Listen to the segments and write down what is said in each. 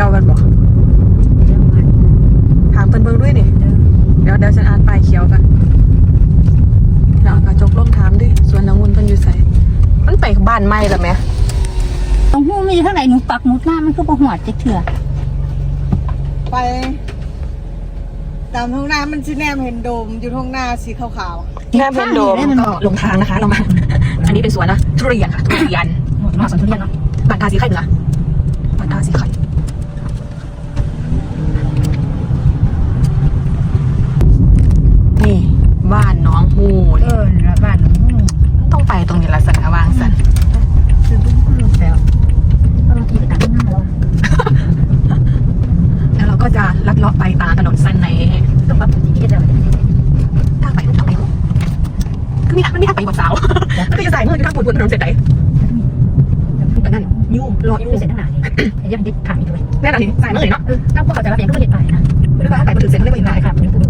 ขียวกันบ่ถามเพิ่นเบิ่งด้วยนี่เดี๋ยวเดี๋ยวฉันอ่านป้ายเขียวกันเดี๋ยวเอากระจกลงถามดิสวนองุ่นเพิ่นอยู่ไสมันไปบ้านใหม่แล้วแหมตรงหูมีเท่าไหร่หนูปักหมุดหน้ามันคือบ่หัวจิกเถื่อไปตามท้องนามันชิแนมเห็นโดมอยู่ท้องนาสีขาวแม่เพิ่นโดมก็ลงทางนะคะเรามา อันนี้เป็นสวนนะทุเรียนค่ะทุเรียนหมดมาสวนทุเรียนเนาะบ้านตาสีไข่เหนือบ้านตาสีไข่นี่ บ้านน้องฮูเออระบ้านหนูต้องไปตรงนี้ละสันวางสันคือบุ้งคือลูกแล้วเออที่ต่างหน้าเราแล้วเราก็จะลัดเลาะไปตามถนนเส้นในต้องปรับปรุงที่เราทางไปทางไปคือมีทางมันมีทางไปบนสาวก็คือจะใส่เมื่อจะทางปุ่นปุ่นถนนเสร็จไหนแต่นั่นยูรอยูคือเสร็จตั้งนานนี่ยังดิขาดอีกด้วยแน่นอนใส่เมื่อไหร่เนาะเออต้องเข้าใจว่าเด็กก็เห็นไปนะหรือว่าไก่มาถึงเสร็จแล้วไม่เห็นได้ได้คครัรับบนี่คือ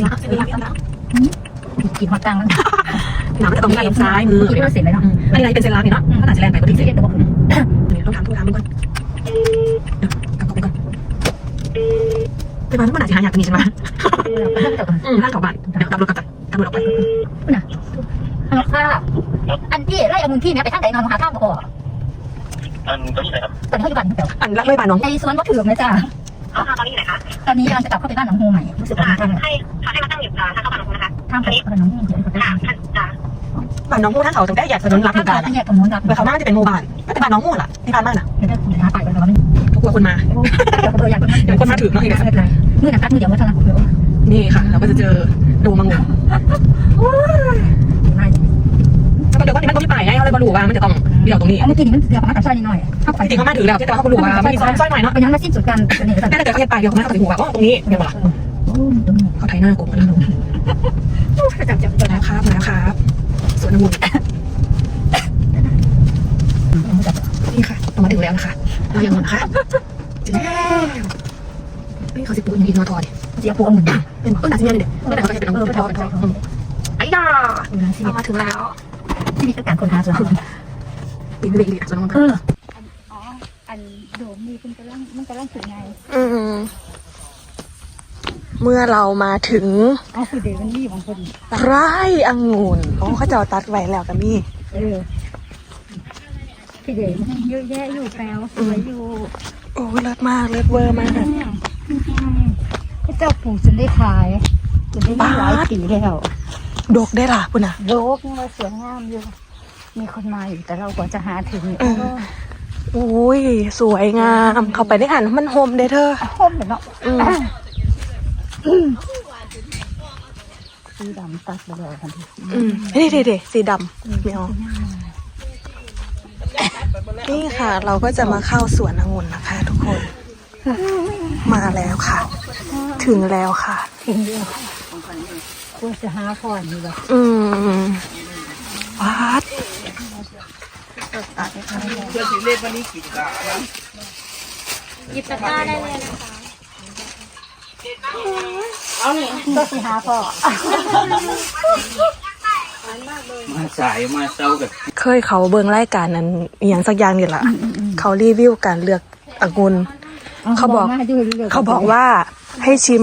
คือนี่นะเส้นนี้นะกินหัวตังมันน้ำจะตรงด้านซ้ายมือกินก็เสร็จแล้วเนาะอันนี้เป็นเซนลานี่เนาะขนาดจะแลนไปก็ถึงเสเสร็ร็จจตัวนี่ต้องถามทุกทางก่อนกลับไปก่อนไปบ้านมันอาจจะหายากกันนี่ใช่ไหมอืมห้างเขาบ้านเดี๋ยวขับรถกลับขับรถออกไปฮัลโหลค่ะอันที่ไล่เอามือที่เนี่ยไปทางไหนนอนหาทางบ่ออันตัวนี้ไหนครับตอนนี้เขาอยู่บ้านเดียวอันรักเลยบ้านน้องในสวนก็ถือเลยจ้า อ๋อตอนนี้ไหนคะตอนนี้กำลังจะกลับเข้าไปบ้านหนองฮูใหม่รู้สึกว่าทางให้เขาให้มาตั้งอยู่ทางเข้าบ้านของคุณนะคะทางไปบ้านหนองฮูเดี๋ยวไปค่ะทางท่านจ้าบ้านน้องมู่ท่านเขาจะได้แยกถนนรับทางกันแยกตรงนู้นรับแต่เขาน่าจะเป็นหมู่บ้านแต่บ้านน้องมู่ล่ะที่ผ่านมาน่ะเดี๋ยวจะหาไปกันแล้วมันเขากลัวคนมาเดี๋ยวเบอร์อยากเดี๋ยวคนมาถึงเนาะอีกไม่เป็นไรมือหนักตัดมือเดี๋ยวว่าทางนั้นผมเลยนี่ค่ะ เราก็จะเจอโดมังงไม่แล้วเดี๋ยวก็นี่มันก็ไม่ไปไงเขาเลยมาดูว่ามันจะต้องเดี่ยวตรงนี้เอาเมื่อกี้นี่มันเดี๋ยวมาตัดซอยนิดหน่อยเข้าไปจริงๆเขามาถึงแล้วที่แต่เขาก็รู้ว่ามันมีซอยซอยใหม่เนาะไปยังมาสิ้นสุดกันตัวนี้ก็แต่ถ้าเกิดเขาเห็นไปเดี๋ยวเขาเขาถึงหัวว่าตรงนี้เดี๋ยวล่ะโอ้ตรงนี้เขาไทยหน้ากลมกันแล้วจับจับมาแล้วครับมาแล้วครับสวนองุ่นนี่ค่ะเรามาถึงแล้วนะคะเรายังงงนะคะถึงแล้วนี่เขาสิปูอย่างนี้นอทอเนี่ยเดี๋ยวปูเอาหนึ่งเป็นเอออาจจะเนี่ยเดี๋ยวแต่เขาจะเป็นองุ่นเป็นทอเป็นทอไอ้ยาเรามาถึงแล้วที่มีการคนหาส่วน ปีนไปอีกสวนองุ่นเอออ๋อ อันโดมนี่มันกำลังมันกำลังถึงไงอืมเมื่อเรามาถึงอ๋อคือเดี๋ยวมันนี่บางคนไร่องุ่นอ๋อเขาจะเอาตัดไว้แล้วกันนี่เออพี่เด๋เยอะแยะอยู่แปลวสวยอยู่โอ้เลิศมากเลิศเวอร์มากพระเจ้าปลูกจนได้ขายจนได้หลายปีแล้วดกได้ล่ะปุ่นอะโลกนี่ว่าสวยงามอยู่ มีคนมาอยู่แต่เรากว่าจะหาถึงเอออุ้ยสวยงาม เข้าไปได้หันมันโฮมเด้เธอคมเนาะอืมสีดำตัดไปเลยทันทีอืมนี่เด็สีดำไม่เอานี่ค่ะ เราก็จะมาเข้าสวนองุ่นนะคะ ทุกคน มาแล้วค่ะ ถึงแล้วค่ะ ถึงเดียวควรจะหาพรอยู่แบบอืมวัด หยิบตะกร้าได้เลยนะคะเอานี่ก็สิหาพ่อมาสายมาเศร้ากับเคยเขาเบิ่งรายการนั้นอหย่างสักอย่างนี่แหละเขารีวิวการเลือกองุ่น เขาบอก เขาบอกว่าให้ชิม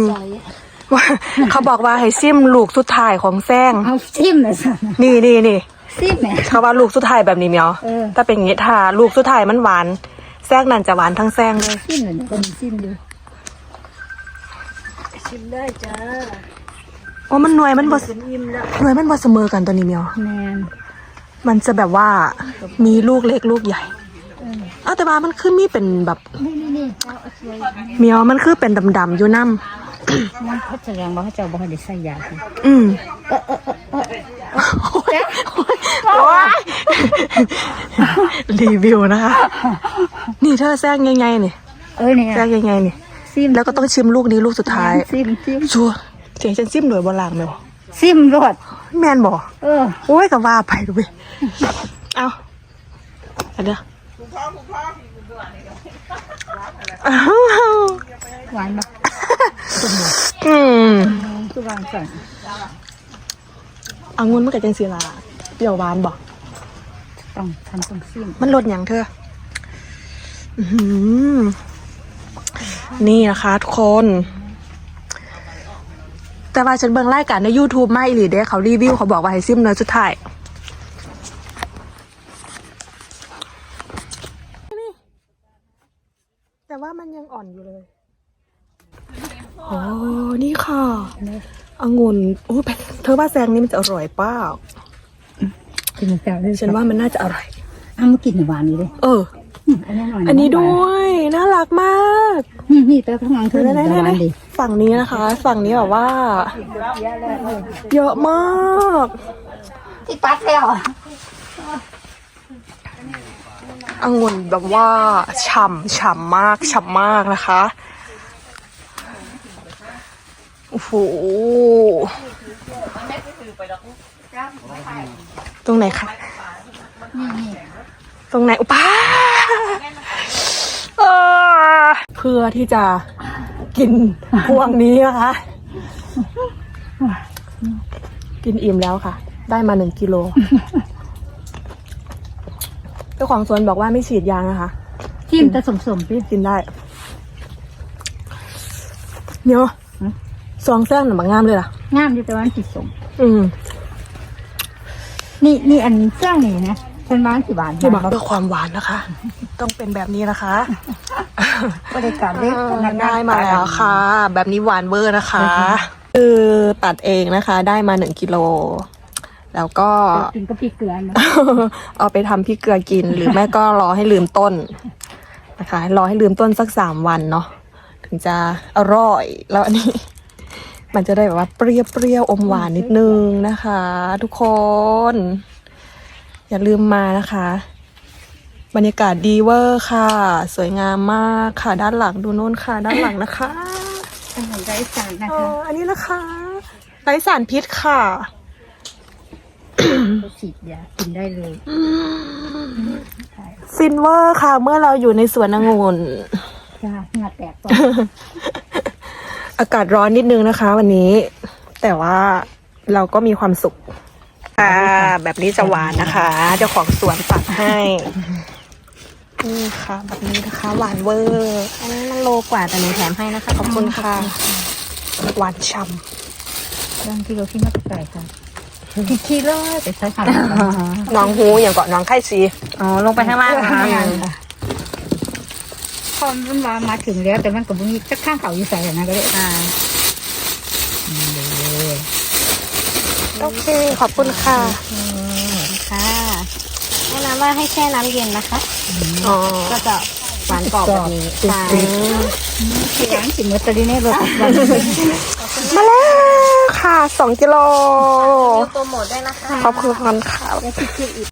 ว่าเขาบอกว่าให้ซิมลูกสุดท้ายของแซงเอาซิมเลยสิ นี่นี่นี่ ซิมแหม เขาว่าลูกสุดท้ายแบบนี้เมียวเออถ้าเป็นอย่างนี้ถ้าลูกสุดท้ายมันหวานแซงนั่นจะหวานทั้งแซงเลยซิมเลยก็มีซิมอยู่ชิมได้จ้าโอ้มันหน่วยมันบ่หน่วยมันบ่เสมอกันตัวนี้เมียว แมนมันจะแบบว่ามีลูกเล็กลูกใหญ่อ้าวแต่ว่ามันคือมีเป็นแบบนี่นี่นี่เอาเอาสวยเมียวมันคือเป็นดำๆอยู่น้ มันเขาแสดงว่าเขาเจ้าบอกให้ได้ใส่ยาค่ะำอืมโอ๊ยรีวิวนะคะ นี่เธอแซงยังไงนี่เออเนี่ยแซงยังไงนี่ซิมแล้วก็ต้องชิมลูกนี้ลูกสุดท้ายซิมซิมชัวร์เสียงฉันซิมหน่วยโบราณไหมวะซิมรอดแมนบอกเออโอ้ยก็ว่าไปดูไปเอาอันเดียวอ้าวหวานปะ อืมคือวางสั่งอังุนมันกับจังสีลาเปรี้ยวหวานบอกต้องทำต้องซิมมันลดอย่างเธออื้อหือนี่นะคะทุกคน แต่ว่าฉันเบิ่งรายการใน YouTube ไม่อีหลีเด้เขารีวิวเขาบอกว่าให้ซิมเนื้อสุดท้ายนี่แต่ว่ามันยังอ่อนอยู่เลย โอ้นี่ค่ะองุ่นโอ้ยเธอว่าแซงนี้มันจะอร่อยเปล่ากินแต่เลยฉันว่ามันน่าจะอร่อยอ้ามากินหวานนี้เลยเอออืมอันนี้หน่อยอันนี้ด้วยน่ารักมากอืมนี่แต่ข้างหลังคือหวานดิฝั่งนี้นะคะ ฝั่งนี้แบบว่า เยอะมากที่ปัดแล้วองุ่นแบบว่าฉ่ำฉ่ำมากฉ่ำมากนะคะ โอ้โห ตรงไหนคะนี่นี่ตรงไหนอุป้าเออเพื่อที่จะกินพวงนี้นะคะ กินอิ่มแล้วค่ะ ได้มาหนึ่งกิโล เจ้าของสวนบอกว่าไม่ฉีดยานะคะจิ้มแต่สมสมๆพี่กินได้เนาะ ซองแซงหนังบางงามเลยล่ะ งามดีแต่ว่ามันติดสมอืมนี่นี่อันแจ้งนี่นะเป็นร้านกี่บาทที่บอกเพื่อความหวานนะคะ ต้องเป็นแบบนี้นะคะบริการเล็กได้มาแล้วค่ะ แบบนี้หวานเวอร์นะคะ คือตัดเองนะคะ ได้มาหนึ่งกิโล แล้วก็กินก็พริกเกลือนะเอาไปทำพริกเกลือกิน หรือไม่ก็รอให้ลืมต้นนะคะ รอให้ลืมต้นสักสามวันเนาะถึงจะอร่อยแล้วอันนี้ มันจะได้แบบว่าเปรี้ยวเปรี้ยวๆอมหวานนิดนึงนะคะ ทุกคน อย่าลืมมานะคะ บรรยากาศดีเวอร์ค่ะ สวยงามมากค่ะด้านหลังดูโน่นค่ะ ด้านหลังนะคะอาหารไร้สารนะเอคะออันนี้นะคะไร้สารพิษค่ะฉีดยากินได้เลยฟินเวอร์ค่ะ เมื่อเราอยู่ในสวนองุ่น จ้าเหงื่อแตกก่อน อากาศร้อนนิดนึงนะคะวันนี้ แต่ว่าเราก็มีความสุขค่ะแบบนี้จะหวานนะคะ เจ้าของสวนตัดให้นี่ค่ะ แบบนี้นะคะ หวานเวอร์อันนี้มันโลกว่าแต่หนูแถมให้นะคะขอบคุณค่ะ หวานฉ่บางกิโลที่มาไก่ค่ะกี่กิโลแต่ใช้ค่ะำน้องหูอย่างก่อนน้องไข่ซีอ๋อลงไปข้างล่างค่ะ พอมันมามาถึงแล้ว แต่มันก็มีสักข้างเขาอยู่ใส่นะก็เลยอ่าโอเค ขอบคุณค่ะ ค่ะแนะนำว่าให้แช่น้ำเย็นนะคะ อ๋อ ก็จะหวานกรอบแบบนี้ใช่ที่ร้านสิมเมอร์ตอรีเน่รสมาแล้วค่ะสองกิโลโปรโมทได้นะคะ ขอบคุณค่ะและคิดๆอีก